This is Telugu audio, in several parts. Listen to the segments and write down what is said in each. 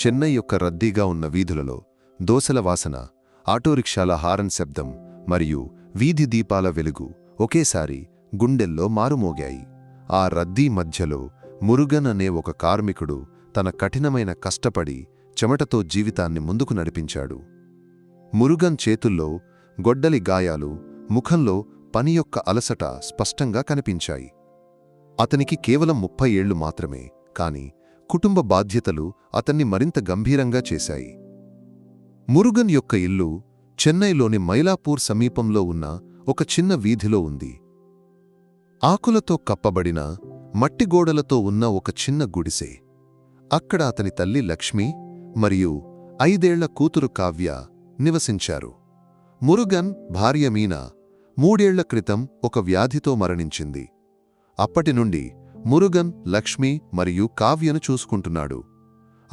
చెన్నై యొక్క రద్దీగా ఉన్న వీధులలో దోసల వాసన ఆటోరిక్షాల హారన్ శబ్దం మరియు వీధి దీపాల వెలుగు ఒకేసారి గుండెల్లో మారుమోగాయి. ఆ రద్దీ మధ్యలో మురుగన్ అనే ఒక కార్మికుడు తన కఠినమైన కష్టపడి చెమటతో జీవితాన్ని ముందుకు నడిపించాడు. మురుగన్ చేతుల్లో గొడ్డలి గాయాలు ముఖంలో పని యొక్క అలసట స్పష్టంగా కనిపించాయి. అతనికి కేవలం ముప్పై ఏళ్ళు మాత్రమే కాని కుటుంబ బాధ్యతలు అతన్ని మరింత గంభీరంగా చేశాయి. మురుగన్ యొక్క ఇల్లు చెన్నైలోని మైలాపూర్ సమీపంలో ఉన్న ఒక చిన్న వీధిలో ఉంది. ఆకులతో కప్పబడిన మట్టిగోడలతో ఉన్న ఒక చిన్న గుడిసె. అక్కడ అతని తల్లి లక్ష్మి మరియు ఐదేళ్ళ కూతురు కావ్య నివసించారు. మురుగన్ భార్య మీనా మూడేళ్ళ క్రితం ఒక వ్యాధితో మరణించింది. అప్పటి నుండి మురుగన్ లక్ష్మి మరియు కావ్యను చూసుకుంటున్నాడు.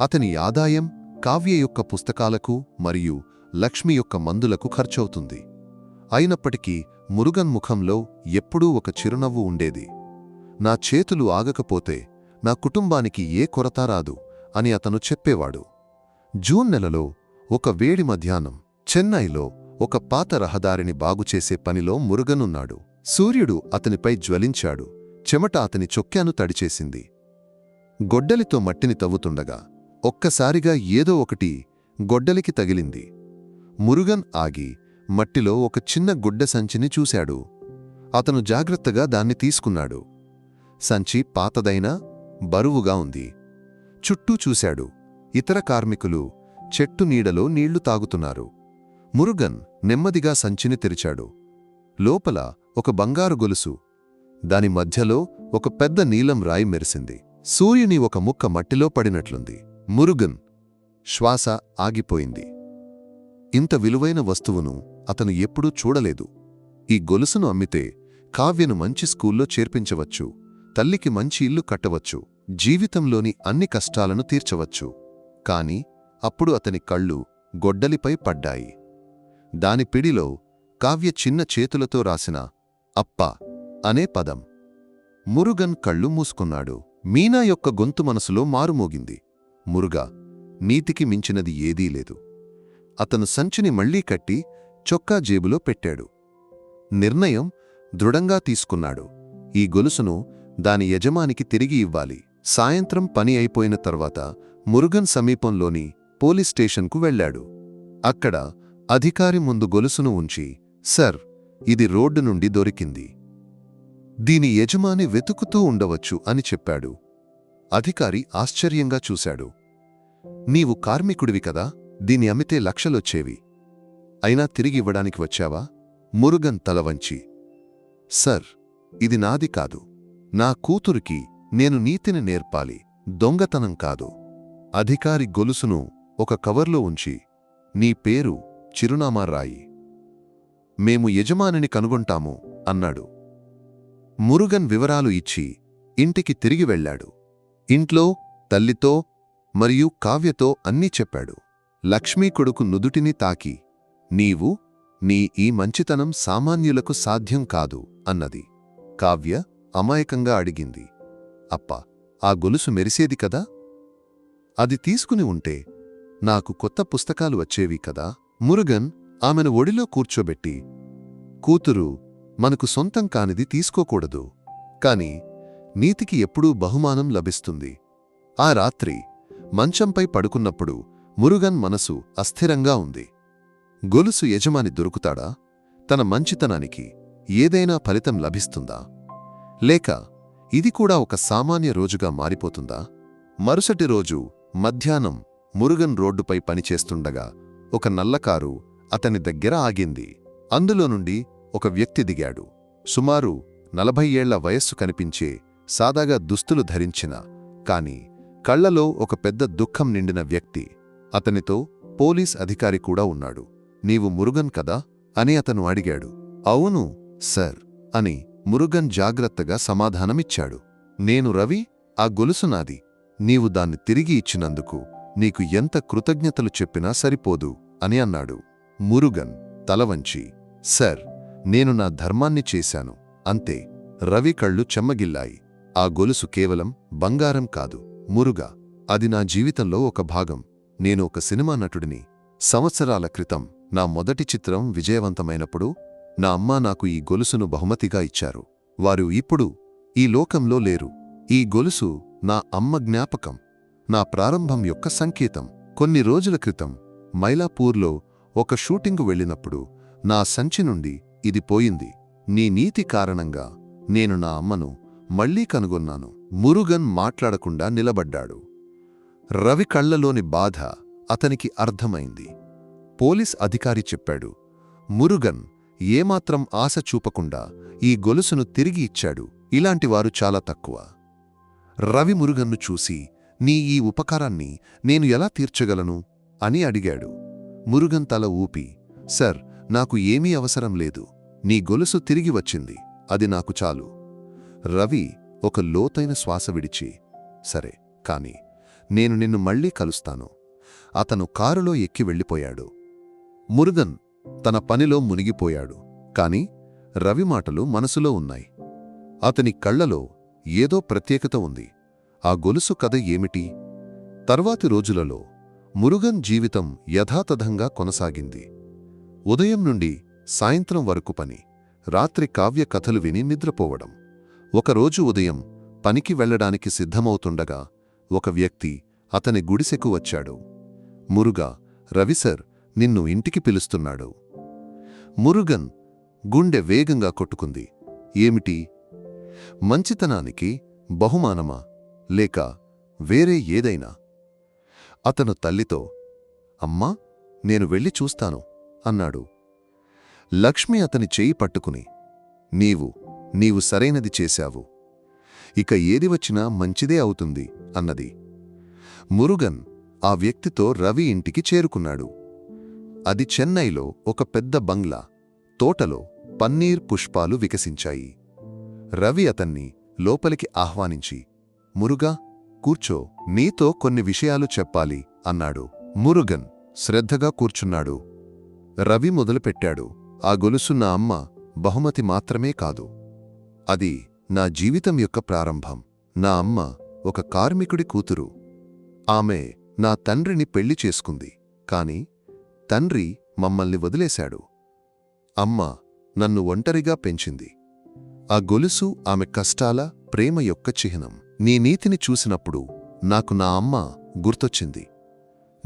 అతని ఆదాయం కావ్య యొక్క పుస్తకాలకు మరియు లక్ష్మి యొక్క మందులకు ఖర్చవుతుంది. అయినప్పటికీ మురుగన్ ముఖంలో ఎప్పుడూ ఒక చిరునవ్వు ఉండేది. నా చేతులు ఆగకపోతే నా కుటుంబానికి ఏ కొరత రాదు అని అతను చెప్పేవాడు. జూన్ నెలలో ఒక వేడి మధ్యాహ్నం చెన్నైలో ఒక పాత రహదారిని బాగుచేసే పనిలో మురుగనున్నాడు. సూర్యుడు అతనిపై జ్వలించాడు. చెమట అతని చొక్కాను తడిచేసింది. గొడ్డలితో మట్టిని తవ్వుతుండగా ఒక్కసారిగా ఏదో ఒకటి గొడ్డలికి తగిలింది. మురుగన్ ఆగి మట్టిలో ఒక చిన్న గుడ్డ సంచిని చూశాడు. అతను జాగ్రత్తగా దాన్ని తీసుకున్నాడు. సంచి పాతదైనా బరువుగా ఉంది. చుట్టూ చూశాడు. ఇతర కార్మికులు చెట్టు నీడలో నీళ్ళు తాగుతున్నారు. మురుగన్ నెమ్మదిగా సంచిని తెరిచాడు. లోపల ఒక బంగారు గొలుసు దాని మధ్యలో ఒక పెద్ద నీలం రాయి మెరిసింది. సూర్యుని ఒక ముక్క మట్టిలో పడినట్లుంది. మురుగన్ శ్వాస ఆగిపోయింది. ఇంత విలువైన వస్తువును అతను ఎప్పుడూ చూడలేదు. ఈ గొలుసును అమ్మితే కావ్యను మంచి స్కూల్లో చేర్పించవచ్చు. తల్లికి మంచి ఇల్లు కట్టవచ్చు. జీవితంలోని అన్ని కష్టాలను తీర్చవచ్చు. కాని అప్పుడు అతని కళ్ళు గొడ్డలిపై పడ్డాయి. దాని పిడిలో కావ్య చిన్న చేతులతో రాసిన అప్ప అనే పదం. మురుగన్ కళ్ళు మూసుకున్నాడు. మీనా యొక్క గొంతు మనసులో మారుమోగింది. మురుగా నీతికి మించినది ఏదీ లేదు. అతను సంచిని మళ్ళీ కట్టి చొక్కా జేబులో పెట్టాడు. నిర్ణయం దృఢంగా తీసుకున్నాడు. ఈ గొలుసును దాని యజమానికి తిరిగి ఇవ్వాలి. సాయంత్రం పని అయిపోయిన తర్వాత మురుగన్ సమీపంలోని పోలీస్ స్టేషన్కు వెళ్ళాడు. అక్కడ అధికారి ముందు గొలుసును ఉంచి సర్ ఇది రోడ్డు నుండి దొరికింది. దీని యజమాని వెతుకుతూ ఉండవచ్చు అని చెప్పాడు. అధికారి ఆశ్చర్యంగా చూశాడు. నీవు కార్మికుడివి కదా దీని అమ్మితే లక్షలొచ్చేవి. అయినా తిరిగి ఇవ్వడానికి వచ్చావా? మురుగన్ తలవంచి సర్ ఇది నాది కాదు. నా కూతురికి నేను నీతిని నేర్పాలి దొంగతనం కాదు. అధికారి గొలుసును ఒక కవర్లో ఉంచి. నీ పేరు చిరునామా రాయి. మేము యజమానిని కనుగొంటాము అన్నాడు. మురుగన్ వివరాలు ఇచ్చి ఇంటికి తిరిగి వెళ్ళాడు. ఇంట్లో తల్లితో మరియు కావ్యతో అన్నీ చెప్పాడు. లక్ష్మీ కొడుకు నుదుటిని తాకి నీవు నీ ఈ మంచితనం సామాన్యులకు సాధ్యం కాదు అన్నది. కావ్య అమాయకంగా అడిగింది. అప్ప ఆ గొలుసు మెరిసేది కదా? అది తీసుకుని ఉంటే నాకు కొత్త పుస్తకాలు వచ్చేవి కదా? మురుగన్ ఆమెను ఒడిలో కూర్చోబెట్టి కూతురు మనకు సొంతం కానిది తీసుకోకూడదు. కాని నీతికి ఎప్పుడూ బహుమానం లభిస్తుంది. ఆ రాత్రి మంచంపై పడుకున్నప్పుడు మురుగన్ మనసు అస్థిరంగా ఉంది. గొలుసు యజమాని దొరుకుతాడా? తన మంచితనానికి ఏదైనా ఫలితం లభిస్తుందా? లేక ఇది కూడా ఒక సామాన్య రోజుగా మారిపోతుందా? మరుసటి రోజు మధ్యాహ్నం మురుగన్ రోడ్డుపై పనిచేస్తుండగా ఒక నల్లకారు అతని దగ్గర ఆగింది. అందులో నుండి ఒక వ్యక్తి దిగాడు. సుమారు నలభై ఏళ్ళ వయస్సు కనిపించే సాదాగా దుస్తులు ధరించిన కాని కళ్ళలో ఒక పెద్ద దుఃఖం నిండిన వ్యక్తి. అతనితో పోలీస్ అధికారి కూడా ఉన్నాడు. నీవు మురుగన్ కదా? అని అతను అడిగాడు. అవును సర్ అని మురుగన్ జాగ్రత్తగా సమాధానమిచ్చాడు. నేను రవి ఆ గొలుసు నాది. నీవు దాన్ని తిరిగి ఇచ్చినందుకు నీకు ఎంత కృతజ్ఞతలు చెప్పినా సరిపోదు అని అన్నాడు మురుగన్ తలవంచి. సర్ నేను నా ధర్మాన్ని చేశాను. అంతే రవి కళ్ళు చెమ్మగిల్లాయి. ఆ గొలుసు కేవలం బంగారం కాదు. మురుగా అది నా జీవితంలో ఒక భాగం. నేను ఒక సినిమా నటుడిని. సంవత్సరాల క్రితం నా మొదటి చిత్రం విజయవంతమైనప్పుడు నా అమ్మ నాకు ఈ గొలుసును బహుమతిగా ఇచ్చారు. వారు ఇప్పుడు ఈ లోకంలో లేరు. ఈ గొలుసు నా అమ్మ జ్ఞాపకం. నా ప్రారంభం యొక్క సంకేతం. కొన్ని రోజుల క్రితం మైలాపూర్లో ఒక షూటింగు వెళ్ళినప్పుడు నా సంచి నుండి ఇది పోయింది. నీ నీతి కారణంగా నేను నా అమ్మను మళ్ళీ కనుగొన్నాను. మురుగన్ మాట్లాడకుండా నిలబడ్డాడు. రవి కళ్ళలోని బాధ అతనికి అర్థమైంది. పోలీస్ అధికారి చెప్పాడు మురుగన్ ఏమాత్రం ఆశ చూపకుండా ఈ గొలుసును తిరిగి ఇచ్చాడు. ఇలాంటివారు చాలా తక్కువ. రవి మురుగన్ను చూసి నీ ఈ ఉపకారాన్ని నేను ఎలా తీర్చగలను? అని అడిగాడు. మురుగన్ తల ఊపి సర్ నాకు ఏమీ అవసరం లేదు. నీ గొలుసు తిరిగి వచ్చింది. అది నాకు చాలు. రవి ఒక లోతైన శ్వాస విడిచి సరే కాని నేను నిన్ను మళ్ళీ కలుస్తాను. అతను కారులో ఎక్కి వెళ్ళిపోయాడు. మురుగన్ తన పనిలో మునిగిపోయాడు. కాని రవి మాటలు మనసులో ఉన్నాయి. అతని కళ్ళలో ఏదో ప్రత్యేకత ఉంది. ఆ గొలుసు కథ ఏమిటి? తర్వాతి రోజులలో మురుగన్ జీవితం యథాతథంగా కొనసాగింది. ఉదయం నుండి సాయంత్రం వరకు పని రాత్రి కావ్య కథలు విని నిద్రపోవడం. ఒకరోజు ఉదయం పనికి వెళ్ళడానికి సిద్ధమవుతుండగా ఒక వ్యక్తి అతని గుడిసెకు వచ్చాడు. మురుగా రవిసర్ నిన్ను ఇంటికి పిలుస్తున్నాడు. మురుగన్ గుండె వేగంగా కొట్టుకుంది. ఏమిటి? మంచితనానికి బహుమానమా? లేక వేరే ఏదైనా? అతను తల్లితో అమ్మా నేను వెళ్ళి చూస్తాను. అన్నాడు. లక్ష్మి అతని చేయి పట్టుకుని నీవు నీవు సరైనది చేశావు. ఇక ఏది వచ్చినా మంచిదే అవుతుంది అన్నది. మురుగన్ ఆ వ్యక్తితో రవి ఇంటికి చేరుకున్నాడు. అది చెన్నైలో ఒక పెద్ద బంగ్లా తోటలో పన్నీర్ పుష్పాలు వికసించాయి. రవి అతన్ని లోపలికి ఆహ్వానించి మురుగా కూర్చో నీతో కొన్ని విషయాలు చెప్పాలి అన్నాడు. మురుగన్ శ్రద్ధగా కూర్చున్నాడు. రవి మొదలుపెట్టాడు. ఆ గొలుసు నా అమ్మ బహుమతి మాత్రమే కాదు. అది నా జీవితం యొక్క ప్రారంభం. నా అమ్మ ఒక కార్మికుడి కూతురు. ఆమె నా తండ్రిని పెళ్ళి చేసుకుంది. కాని తండ్రి మమ్మల్ని వదిలేశాడు. అమ్మ నన్ను ఒంటరిగా పెంచింది. ఆ గొలుసు ఆమె కష్టాల ప్రేమ యొక్క చిహ్నం. నీ నీతిని చూసినప్పుడు నాకు నా అమ్మ గుర్తొచ్చింది.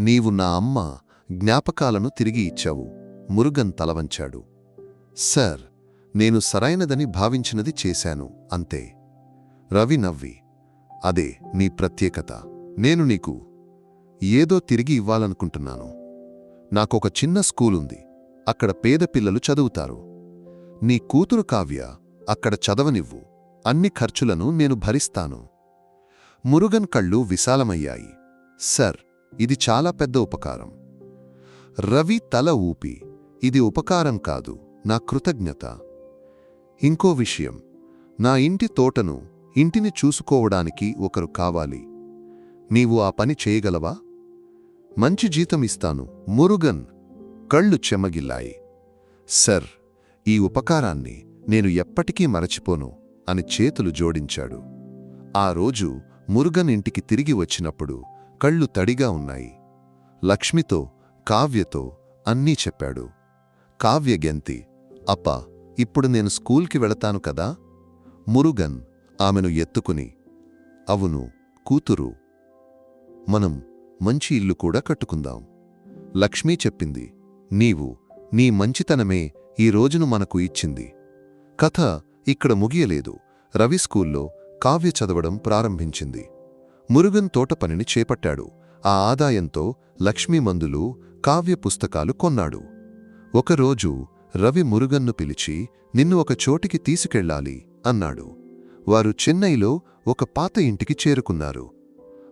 నీవు నా అమ్మ జ్ఞాపకాలను తిరిగి ఇచ్చావు. మురుగన్ తలవంచాడు. సర్ నేను సరైనదని భావించినది చేశాను అంతే. రవి నవ్వి. అదే నీ ప్రత్యేకత. నేను నీకు ఏదో తిరిగి ఇవ్వాలనుకుంటున్నాను. నాకొక చిన్న స్కూలుంది. అక్కడ పేద పిల్లలు చదువుతారు. నీ కూతురు కావ్య అక్కడ చదవనివ్వు. అన్ని ఖర్చులను నేను భరిస్తాను. మురుగన్ కళ్ళు విశాలమయ్యాయి. సర్ ఇది చాలా పెద్ద ఉపకారం. రవి తల ఊపి. ఇది ఉపకారం కాదు నా కృతజ్ఞత. ఇంకో విషయం నా ఇంటి తోటను ఇంటిని చూసుకోవడానికి ఒకరు కావాలి. నీవు ఆ పని చేయగలవా? మంచి జీతం ఇస్తాను. మురుగన్ కళ్ళు చెమ్మగిల్లాయి సర్ ఈ ఉపకారాన్ని నేను ఎప్పటికీ మరచిపోను అని చేతులు జోడించాడు. ఆ రోజు మురుగన్ ఇంటికి తిరిగి వచ్చినప్పుడు కళ్ళు తడిగా ఉన్నాయి. లక్ష్మితో కావ్యతో అన్నీ చెప్పాడు. కావ్య గెంతి అప్పా ఇప్పుడు నేను స్కూల్కి వెళతాను కదా మురుగన్ ఆమెను ఎత్తుకుని అవును కూతురు. మనం మంచి ఇల్లు కూడా కట్టుకుందాం. లక్ష్మీ చెప్పింది నీవు నీ మంచితనమే ఈ రోజును మనకు ఇచ్చింది. కథ ఇక్కడ ముగియలేదు. రవి స్కూల్లో కావ్య చదవడం ప్రారంభించింది. మురుగన్ తోటపనిని చేపట్టాడు. ఆ ఆదాయంతో లక్ష్మీ మందులు కావ్య పుస్తకాలు కొన్నాడు. ఒకరోజు రవి మురుగన్ను పిలిచి నిన్ను ఒక చోటికి తీసుకెళ్ళాలి అన్నాడు. వారు చెన్నైలో ఒక పాత ఇంటికి చేరుకున్నారు.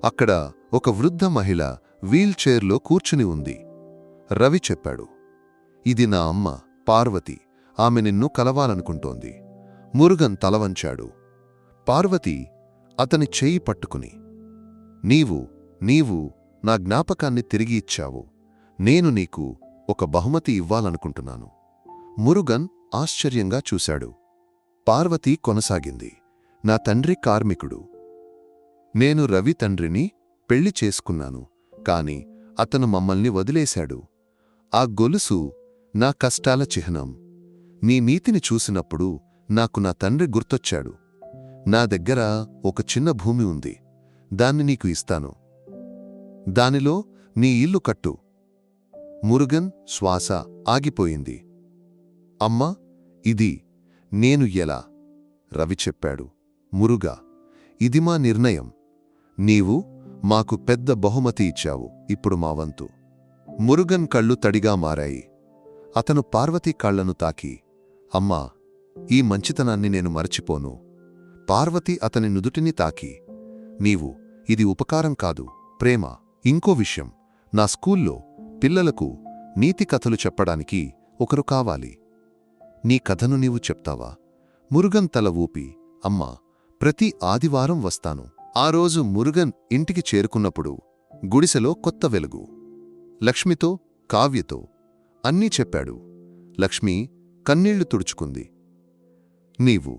అక్కడ ఒక వృద్ధ మహిళ వీల్చైర్లో కూర్చుని ఉంది. రవి చెప్పాడు ఇది నా అమ్మ పార్వతి. ఆమె నిన్ను కలవాలనుకుంటోంది. మురుగన్ తలవంచాడు పార్వతి అతని చెయ్యి పట్టుకుని. నీవు నీవు నా జ్ఞాపకాన్ని తిరిగి ఇచ్చావు. నేను నీకు ఒక బహుమతి ఇవ్వాలనుకుంటున్నాను. మురుగన్ ఆశ్చర్యంగా చూశాడు. పార్వతి కొనసాగింది. నా తండ్రి కార్మికుడు. నేను రవి తండ్రిని పెళ్ళి చేసుకున్నాను కాని అతను మమ్మల్ని వదిలేశాడు. ఆ గొలుసు నా కష్టాల చిహ్నం. నీ నీతిని చూసినప్పుడు నాకు నా తండ్రి గుర్తొచ్చాడు. నా దగ్గర ఒక చిన్న భూమి ఉంది. దాన్ని నీకు ఇస్తాను. దానిలో నీ ఇల్లు కట్టు. మురుగన్ శ్వాస ఆగిపోయింది. అమ్మా ఇది నేను ఎలా? రవి చెప్పాడు. మురుగా ఇది మా నిర్ణయం. నీవు మాకు పెద్ద బహుమతి ఇచ్చావు ఇప్పుడు మా వంతు. మురుగన్ కళ్ళు తడిగా మారాయి. అతను పార్వతీ కాళ్ళను తాకి. అమ్మా ఈ మంచితనాన్ని నేను మరచిపోను. పార్వతి అతని నుదుటిని తాకి. నీవు ఇది ఉపకారం కాదు ప్రేమ. ఇంకో విషయం నా స్కూల్లో పిల్లలకు నీతి కథలు చెప్పడానికి ఒకరు కావాలి. నీ కథను నీవు చెప్తావా? మురుగన్ తల ఊపి అమ్మా ప్రతి ఆదివారం వస్తాను. ఆ రోజు మురుగన్ ఇంటికి చేరుకున్నప్పుడు గుడిసెలో కొత్త వెలుగు. లక్ష్మితో కావ్యతో అన్నీ చెప్పాడు. లక్ష్మి కన్నీళ్ళు తుడుచుకుంది. నీవు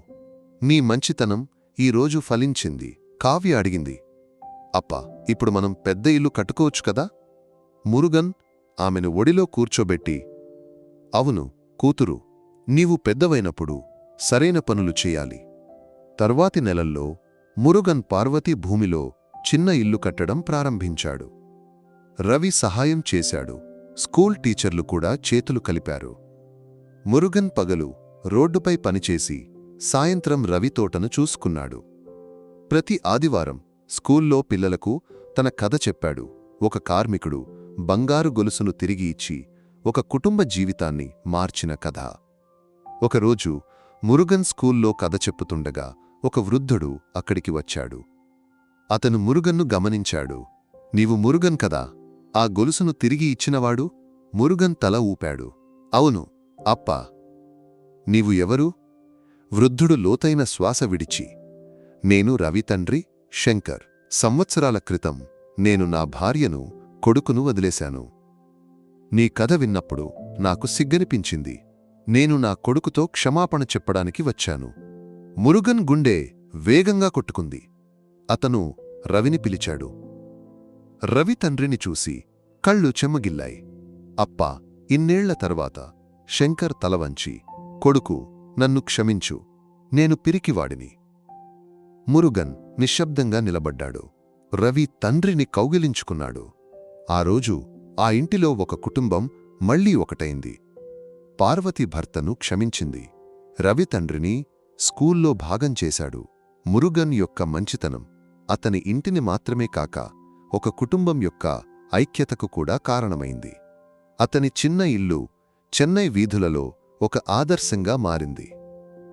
నీ మంచితనం ఈరోజు ఫలించింది కావ్య అడిగింది. అప్ప ఇప్పుడు మనం పెద్ద ఇల్లు కట్టుకోవచ్చు కదా మురుగన్ ఆమెను ఒడిలో కూర్చోబెట్టి అవును కూతురు నీవు పెద్దవైనప్పుడు సరైన పనులు చేయాలి. తర్వాతి నెలల్లో మురుగన్ పార్వతీ భూమిలో చిన్న ఇల్లు కట్టడం ప్రారంభించాడు. రవి సహాయం చేశాడు. స్కూల్ టీచర్లు కూడా చేతులు కలిపారు. మురుగన్ పగలు రోడ్డుపై పనిచేసి సాయంత్రం రవి తోటను చూసుకున్నాడు. ప్రతి ఆదివారం స్కూల్లో పిల్లలకు తన కథ చెప్పాడు. ఒక కార్మికుడు బంగారు గొలుసును తిరిగి ఇచ్చి ఒక కుటుంబ జీవితాన్ని మార్చిన కథ. ఒకరోజు మురుగన్ స్కూల్లో కథ చెప్పుతుండగా ఒక వృద్ధుడు అక్కడికి వచ్చాడు. అతను మురుగన్ను గమనించాడు. నీవు మురుగన్ కదా? ఆ గొలుసును తిరిగి ఇచ్చినవాడు? మురుగన్ తల ఊపాడు. అవును అప్ప. నీవు ఎవరు? వృద్ధుడు లోతైన శ్వాస విడిచి. నేను రవి తండ్రి శంకర్. సంవత్సరాల క్రితం నేను నా భార్యను కొడుకును వదిలేశాను. నీ కథ విన్నప్పుడు నాకు సిగ్గనిపించింది. నేను నా కొడుకుతో క్షమాపణ చెప్పడానికి వచ్చాను. మురుగన్ గుండె వేగంగా కొట్టుకుంది. అతను రవిని పిలిచాడు. రవి తండ్రిని చూసి కళ్ళు చెమ్మగిల్లాయి అప్పా ఇన్నేళ్ళ తర్వాత శంకర్ తలవంచి కొడుకు నన్ను క్షమించు నేను పిరికివాడిని. మురుగన్ నిశ్శబ్దంగా నిలబడ్డాడు. రవి తండ్రిని కౌగిలించుకున్నాడు. ఆ రోజు ఆ ఇంటిలో ఒక కుటుంబం మళ్ళీ ఒకటైంది. పార్వతి భర్తను క్షమించింది. రవి తండ్రిని స్కూల్లో భాగం చేశాడు. మురుగన్ యొక్క మంచితనం అతని ఇంటిని మాత్రమే కాక ఒక కుటుంబం యొక్క ఐక్యతకు కూడా కారణమైంది. అతని చిన్న ఇల్లు చెన్నై వీధులలో ఒక ఆదర్శంగా మారింది.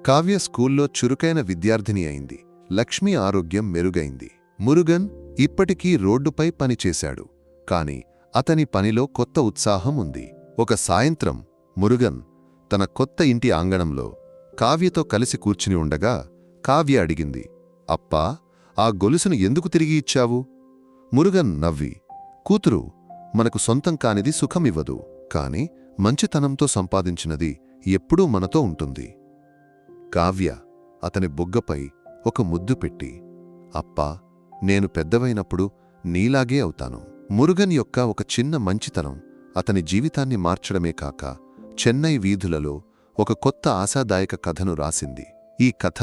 కావ్య స్కూల్లో చురుకైన విద్యార్థిని అయింది. లక్ష్మి ఆరోగ్యం మెరుగైంది. మురుగన్ ఇప్పటికీ రోడ్డుపై పనిచేశాడు. కాని అతని పనిలో కొత్త ఉత్సాహం ఉంది. ఒక సాయంత్రం మురుగన్ తన కొత్త ఇంటి ఆంగణంలో కావ్యతో కలిసి కూర్చుని ఉండగా కావ్య అడిగింది అప్పా ఆ గొలుసును ఎందుకు తిరిగి ఇచ్చావు? మురుగన్ నవ్వి కూతురు మనకు సొంతం కానిది సుఖమివ్వదు కాని మంచితనంతో సంపాదించినది ఎప్పుడూ మనతో ఉంటుంది. కావ్య అతని బుగ్గపై ఒక ముద్దు పెట్టి అప్పా నేను పెద్దవైనప్పుడు నీలాగే అవుతాను. మురుగన్ యొక్క ఒక చిన్న మంచితనం అతని జీవితాన్ని మార్చడమే కాక చెన్నై వీధులలో ఒక కొత్త ఆశాదాయక కథను రాసింది. ఈ కథ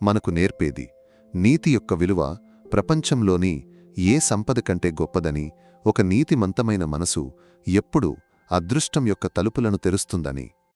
మనకు నేర్పేది నీతి యొక్క విలువ ప్రపంచంలోని ఏ సంపద కంటే గొప్పదని ఒక నీతిమంతమైన మనసు ఎప్పుడూ అదృష్టం యొక్క తలుపులను తెరుస్తుందని